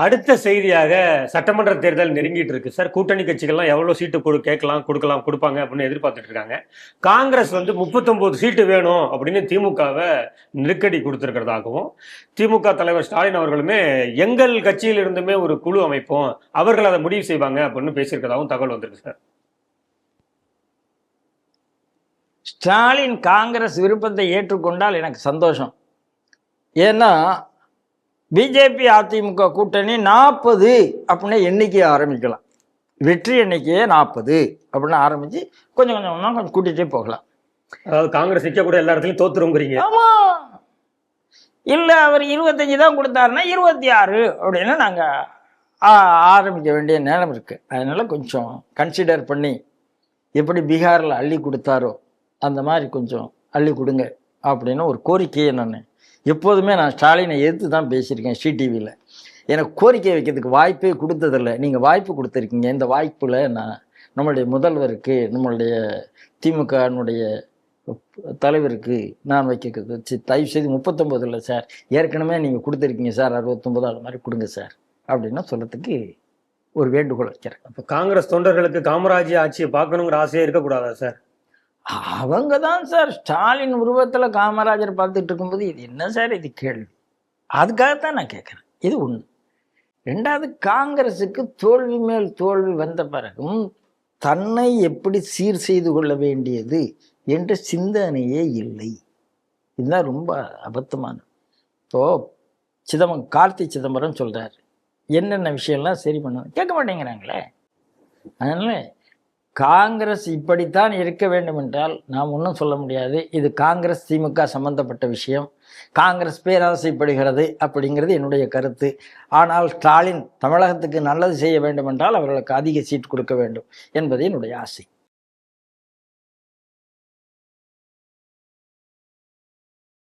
அடுத்த செய்தியாக சட்டமன்ற தேர்தல் நெருங்கிட்டு இருக்கு. சார் கூட்டணி கட்சிகள்லாம் எவ்வளவு சீட்டு கொடு கேட்கலாம் கொடுக்கலாம் கொடுப்பாங்க அப்படின்னு எதிர்பார்த்துட்டு இருக்காங்க. காங்கிரஸ் வந்து 39 சீட்டு வேணும் அப்படின்னு திமுகவை நெருக்கடி கொடுத்துருக்கிறதாகவும் திமுக தலைவர் ஸ்டாலின் அவர்களுமே எங்கள் கட்சியில் இருந்துமே ஒரு குழு அமைப்போம் அவர்கள் அதை முடிவு செய்வாங்க அப்படின்னு பேசியிருக்கிறதாகவும் தகவல் வந்திருக்கு சார். ஸ்டாலின் காங்கிரஸ் விருப்பத்தை ஏற்றுக்கொண்டால் எனக்கு சந்தோஷம். ஏன்னா பிஜேபி அதிமுக கூட்டணி நாற்பது அப்படின்னு எண்ணிக்கையை ஆரம்பிக்கலாம். வெற்றி எண்ணிக்கையே நாற்பது அப்படின்னு ஆரம்பித்து கொஞ்சம் கொஞ்சம் கொஞ்சம் கூட்டிகிட்டே போகலாம். அதாவது காங்கிரஸ் நிக்க கூட எல்லா இடத்துலயும் தோத்துருங்கிறீங்க. ஆமா. இல்லை அவர் இருபத்தஞ்சி தான் கொடுத்தாருன்னா இருபத்தி ஆறு அப்படின்னு நாங்கள் ஆரம்பிக்க வேண்டிய நேரம் இருக்குது அதனால கொஞ்சம் கன்சிடர் பண்ணி எப்படி பீகாரில் அள்ளி கொடுத்தாரோ அந்த மாதிரி கொஞ்சம் அள்ளி கொடுங்க அப்படின்னு ஒரு கோரிக்கையை நான் எப்போதுமே நான் ஸ்டாலினை எதிர்த்து தான் பேசியிருக்கேன் டிவியில். எனக்கு கோரிக்கை வைக்கிறதுக்கு வாய்ப்பே கொடுத்ததில்லை. நீங்கள் வாய்ப்பு கொடுத்துருக்கீங்க. இந்த வாய்ப்பில் நான் நம்மளுடைய முதல்வருக்கு நம்மளுடைய திமுகனுடைய தலைவருக்கு நான் வைக்கிறது வச்சு தயவு செய்து முப்பத்தொம்பது இல்லை சார். ஏற்கனவே நீங்கள் கொடுத்துருக்கீங்க சார். அறுபத்தொம்பது அது மாதிரி கொடுங்க சார். அப்படின்னா சொல்லத்துக்கு ஒரு வேண்டுகோள் வைக்கிறேன் அப்போ காங்கிரஸ் தொண்டர்களுக்கு காமராஜ் ஆட்சியை பார்க்கணுங்கிற ஆசையே இருக்கக்கூடாதா சார்? அவங்க தான் சார். ஸ்டாலின் உருவத்தில் காமராஜர் பார்த்துட்டு இருக்கும்போது இது என்ன சார் இது கேள்வி? அதுக்காகத்தான் நான் கேட்குறேன். இது ஒன்று ரெண்டாவது காங்கிரஸுக்கு தோல்வி மேல் தோல்வி வந்த பிறகும் தன்னை எப்படி சீர் செய்து கொள்ள வேண்டியது என்ற சிந்தனையே இல்லை. இதுதான் ரொம்ப அபத்தமானது இப்போ சிதம்பரம் கார்த்தி சிதம்பரம் சொல்கிறார் என்னென்ன விஷயம்லாம் சரி பண்ணணும்? கேட்க மாட்டேங்கிறாங்களே. அதனால காங்கிரஸ் இப்படித்தான் இருக்க வேண்டும் என்றால் நாம் ஒன்றும் சொல்ல முடியாது. இது காங்கிரஸ் திமுக சம்பந்தப்பட்ட விஷயம். காங்கிரஸ் பேராசைப்படுகிறது அப்படிங்கிறது என்னுடைய கருத்து. ஆனால் ஸ்டாலின் தமிழகத்துக்கு நல்லது செய்ய வேண்டும் என்றால் அவர்களுக்கு அதிக சீட் கொடுக்க வேண்டும் என்பது என்னுடைய ஆசை.